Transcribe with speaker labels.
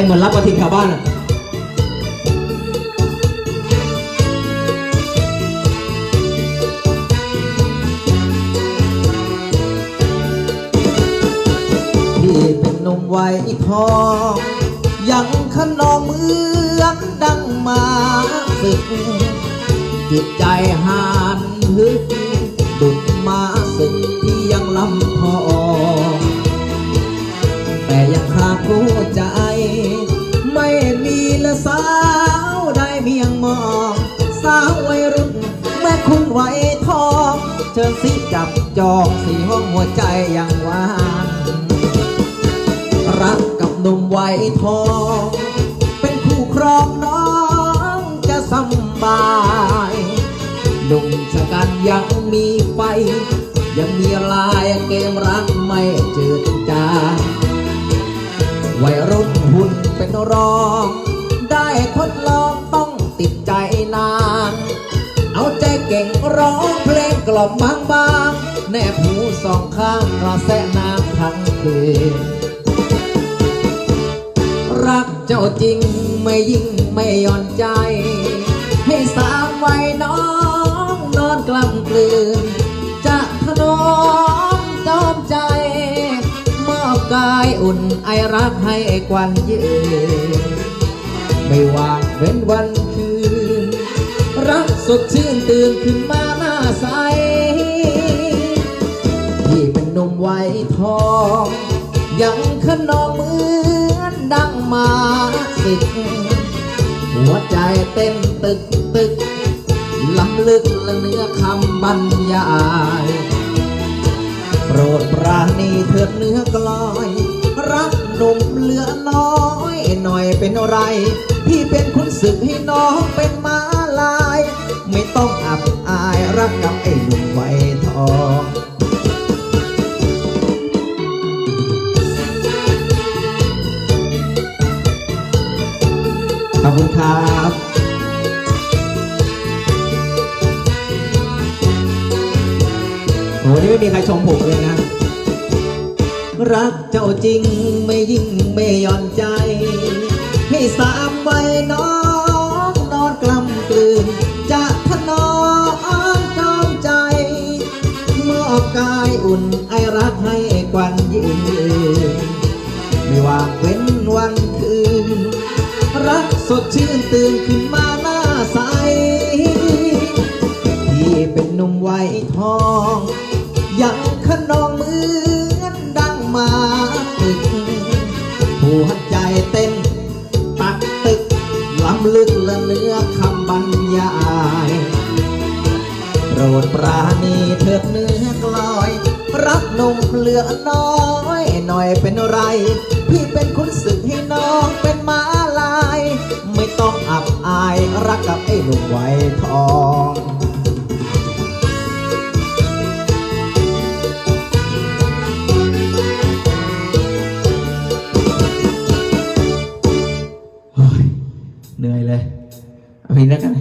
Speaker 1: นเหมือนรับกระถิ่นชาวบ้านอะ
Speaker 2: พี่เป็นนุ่มวัยทอง ยังขนองเมือนดังมาศึก จิตใจหานฮึกดุด สาวได้เมียงมอง สาววัยรุ่นแม่คุณวัยทอง เชิญสิจับจองสีห้องหัวใจยังว่างรักกับหนุ่มวัยทอง เป็นคู่ครองน้องจะสบายหนุ่มชะกันยังมีไฟ ยังมีลายเกมรักไม่จืดจางวัยรุ่นหุ่นเป็นรอง ทดลองต้องติดใจนานเอาใจเก่งร้องเพลงกล่อมบางบางแนบหูสองข้างกระแสน้ำทั้งคืนรักเจ้าจริงไม่ยิ่งไม่ย่อนใจ ให้สาวไว้น้องนอนกล้ำกลืน จะถนอมจอมใจ มอบกายอุ่นไอรักให้กวันยืน ไม่ว่างเว้นวันคืน รักสดชื่นตื่นขึ้นมาหน้าใสที่เป็นนุ่มวัยทอง ยังขนองเหมือนดังมาสิกหัวใจเต้นตึกตึกล้ำลึกและเนื้อคำบรรยาย โปรดปราณีเถิดเนื้อกลอย รักหนุ่มเหลือน้อยหน่อยเป็นไร พี่เป็นคุณศึกให้น้องเป็นม้าลาย ไม่ต้องอับอายรักกับไอ้หนุ่มไวทองขอบคุณครับโหนี่ไม่มีใครชมผมเลยนะ รักเจ้าจริงไม่ยิ่งไม่ย่อนใจ ให้สา ไว้น้องนอนกลำกลืนจะถนอมจอมใจมอบกายอุ่นไอรักให้กวันยืนไม่ว่างเว้นวันคืน รักสดชื่นตื่นขึ้นมาหน้าใสที่เป็นนุ่มวัยทองยังขนองเหมือนดังมาตึกหัวใจเต้นำลึกและเนื้อคำบรรยายโปรดปราณีเถิดเนื้อกลอย รักนุ่มเหลือน้อยหน่อยเป็นไร พี่เป็นคุณศึกให้น้องเป็นม้าลาย ไม่ต้องอับอายรักกับไอ้หนุ่มไวทอง เหนื่